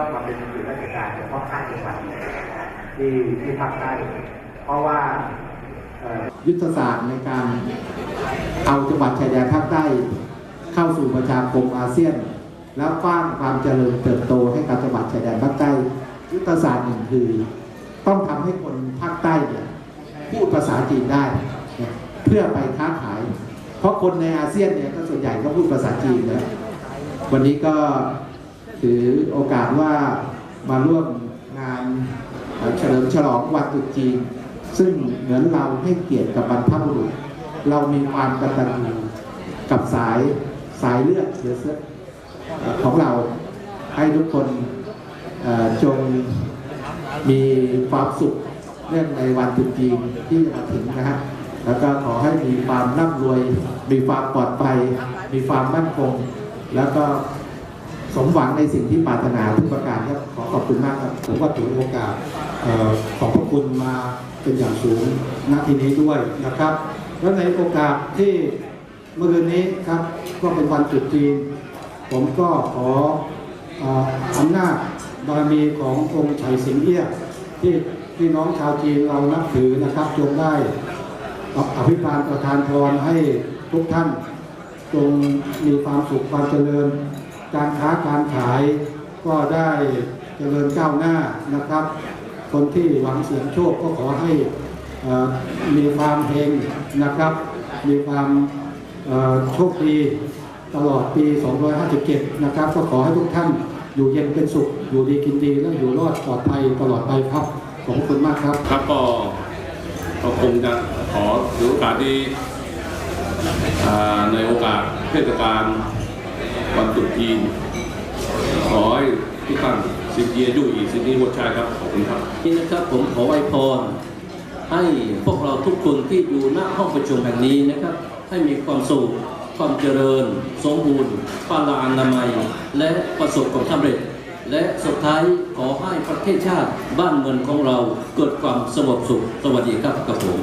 ก็มาเป็นสื่ราชการเฉพาะภาคจังหวัดที่ที่ภาคใต้เพราะว่ายุทธศาสตร์ในการเอาจังหวัดชายแดนภาคใต้เข้าสู่ประชาคมอาเซียน แล้วสร้างความเจริญเติบโตให้กับจังหวัดชายแดนภาคใต้ยุทธศาสตร์หนึ่งคือ ต้องทำให้คนภาคใต้เนี่ยพูดภาษาจีนได้เนี่ยเพื่อไปค้าขาย เพราะคนในอาเซียนเนี่ยก็ส่วนใหญ่ก็พูดภาษาจีนนะวันนี้ก็ ถือโอกาสว่ามาร่วมงานเฉลิมฉลองวันตรุษจีน ซึ่งเหมือนเราให้เกียรติกับบรรพบุรุษ เรามีความกตัญญูกับสายสายเลือดเชื้อเสื้อของเราให้ทุกคนจงมีความสุขเนื่องในวันตรุษจีนที่จะมาถึงนะฮะแล้วก็ขอให้มีความร่ำรวย มีความปลอดภัย มีความมั่นคง แล้วก็ สมหวังในสิ่งที่ปรารถนาทุกประการครับขอขอบคุณมากครับผมก็ถือโอกาสออขอบพระคุณมาเป็นอย่างสูงณที่นี้ด้วยนะครับ และในโอกาสที่เมื่อคืนนี้ครับก็เป็นวันตรุษจีน ผมก็ขอเอ่ออำนาจบารมีขององค์ไฉสิงเอี้ยที่พี่น้องชาวจีนเรานับถือนะครับจงได้อภิบาลประทานพรให้ทุกท่านจงมีความสุขความเจริญ การค้าการขายก็ได้เจริญก้าวหน้านะครับ คนที่หวังเสียงโชคก็ขอให้เอ่อมีความเฮงนะครับ มีความโชคดีตลอดปี 257 นะครับ ก็ขอให้ทุกท่านอยู่เย็นเป็นสุข อยู่ดีกินดีและอยู่รอดปลอดภัยตลอดไปครับ ขอบคุณมากครับ ครับก็ก็คงจะขอถือโอกาสนี้อ่ในโอกาสเทศกาล วันตรุษจีนขอให้ทุกท่านสิบเยียยู่อีกสิบนี้หัวใจครับขอบคุณครับนี่นะครับผมขอไวยพรให้พวกเราทุกคนที่อยู่หน้าห้องประชุมแห่งนี้นะครับ ให้มีความสุขความเจริญ สมบูรณ์ปาลาอนามัย และประสบความสำเร็จ และสุดท้ายขอให้ประเทศชาติบ้านเมืองของเราเกิดความสงบสุขสวัสดีครับกับผม